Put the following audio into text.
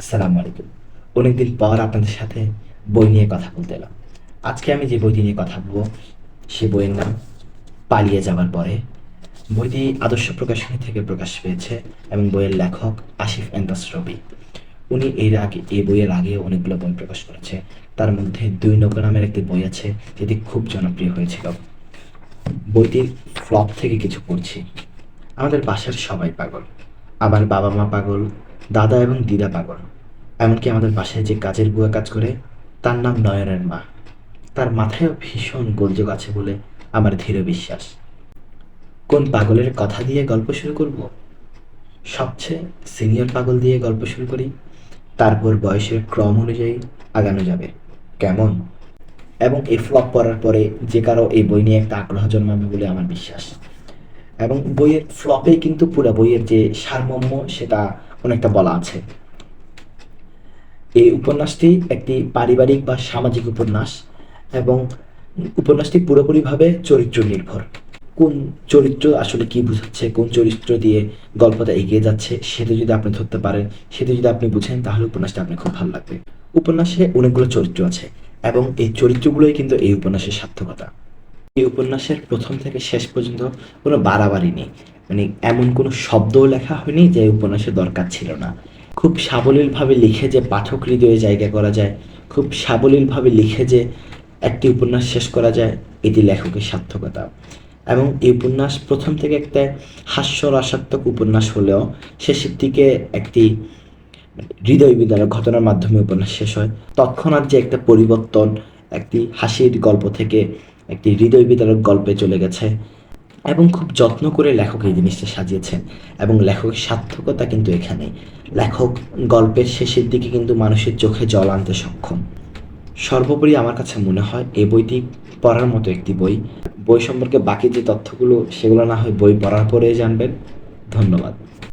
আসসালামু আলাইকুম। অনেকদিন পর আপনাদের সাথে বই নিয়ে কথা বলতে এলাম। আজকে আমি যে বইটি নিয়ে কথা বলব, সে বইয়ের নাম পালিয়ে যাওয়ার পরে। বইটি আদর্শ প্রকাশনী থেকে প্রকাশ পেয়েছে এবং বইয়ের লেখক আসিফ এন্দাস রবি। উনি এর আগে এই বইয়ের আগে অনেকগুলো বই প্রকাশ করেছে। তার মধ্যে দুই নৌকা নামের একটি বই আছে, যেটি খুব জনপ্রিয় হয়েছিল। বইটির ফ্লপ থেকে কিছু পড়ছি। আমাদের বাসার সবাই পাগল। আমার বাবা মা পাগল দাদা এবং দিদা পাগল। এমনকি আমাদের বাসায় যে কাজের বুয়া কাজ করে, তার নাম নয়নের মা। তার মাথায়ও ভীষণ গোলযোগ আছে বলে আমার ধীর বিশ্বাস। কোন পাগলের কথা দিয়ে গল্প শুরু করব? সবচেয়ে সিনিয়র পাগল দিয়ে গল্প শুরু করি। তারপর বয়সের ক্রম অনুযায়ী আগানো যাবে। কেমন? এবং এই ফ্লপ পড়ার পরে যে কারও এই বই নিয়ে একটা আগ্রহ জন্মাবে বলে আমার বিশ্বাস। এবং বইয়ের ফ্লপে কিন্তু পুরো বইয়ের যে সারমর্ম, সেটা অনেকটা বলা আছে। এই উপন্যাসটি একটি পারিবারিক বা সামাজিক উপন্যাস এবং উপন্যাসটি পুরোপুরিভাবে চরিত্র নির্ভর কোন চরিত্র আসলে কি বুঝাচ্ছে, কোন চরিত্র দিয়ে গল্পটা এগিয়ে যাচ্ছে, সেটা যদি আপনি ধরতে পারেন, সেটা যদি আপনি বুঝেন, তাহলে উপন্যাসটা আপনার খুব ভালো লাগবে। উপন্যাসে অনেকগুলো চরিত্র আছে এবং এই চরিত্রগুলোই কিন্তু এই উপন্যাসের সার্থকতা। এই উপন্যাসের প্রথম থেকে শেষ পর্যন্ত কোনো বাড়াবাড়ি নেই। মানে এমন কোনো শব্দও লেখা হয়নি যে উপন্যাসের দরকার ছিল না। খুব সাবলীলভাবে লিখে যে পাঠক হৃদয়ে জায়গা করা যায়, খুব সাবলীলভাবে লিখে যে একটি উপন্যাস শেষ করা যায়, এটি লেখকের সার্থকতা। এবং এই উপন্যাস প্রথম থেকে একটা হাস্যরসাত্মক উপন্যাস হলেও শেষের দিকে একটি হৃদয় বিদারক ঘটনার মাধ্যমে উপন্যাস শেষ হয়। তৎক্ষণাৎ যে একটা পরিবর্তন, একটি হাসির গল্প থেকে একটি হৃদয় বিদারক গল্পে চলে গেছে এবং খুব যত্ন করে লেখক এই জিনিসটা সাজিয়েছেন এবং লেখকের সার্থকতা কিন্তু এখানে। লেখক গল্পের শেষের দিকে কিন্তু মানুষের চোখে জল আনতে সক্ষম। সর্বোপরি আমার কাছে মনে হয় এই বইটি পড়ার মতো একটি বই। বই সম্পর্কে বাকি যে তথ্যগুলো, সেগুলো না হয় বই পড়ার পরে জানবেন। ধন্যবাদ।